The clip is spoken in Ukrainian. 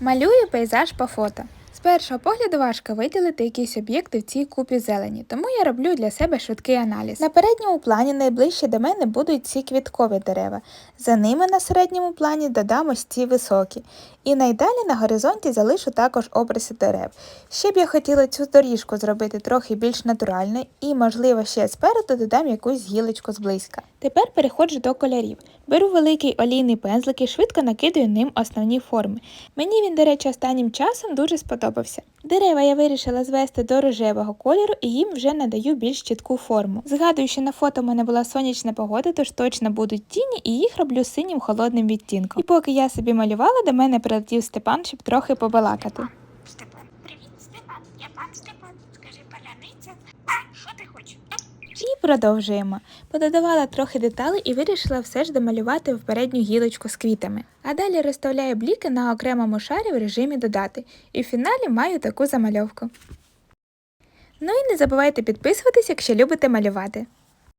Малюю пейзаж по фото. З першого погляду важко виділити якісь об'єкти в цій купі зелені, тому я роблю для себе швидкий аналіз. На передньому плані найближче до мене будуть ці квіткові дерева. За ними на середньому плані додам ось ці високі. І найдалі на горизонті залишу також обриси дерев. Ще б я хотіла цю доріжку зробити трохи більш натуральною і, можливо, ще спереду додам якусь гілочку зблизька. Тепер переходжу до кольорів. Беру великий олійний пензлик і швидко накидаю ним основні форми. Мені він, до речі, останнім часом дуже сподобався. Дерева я вирішила звести до рожевого кольору і їм вже надаю більш чітку форму. Згадую, що на фото в мене була сонячна погода, тож точно будуть тіні, і їх роблю синім холодним відтінком. І поки я собі малювала, до мене прилетів Степан, щоб трохи побалакати. Степан, привіт, Степан. Я пан Степан. Скажи, паляниця. Що ти хочеш? І продовжуємо. Пододавала трохи деталей і вирішила все ж домалювати в передню гілочку з квітами. А далі розставляю бліки на окремому шарі в режимі додати. І в фіналі маю таку замальовку. Ну і не забувайте підписуватись, якщо любите малювати.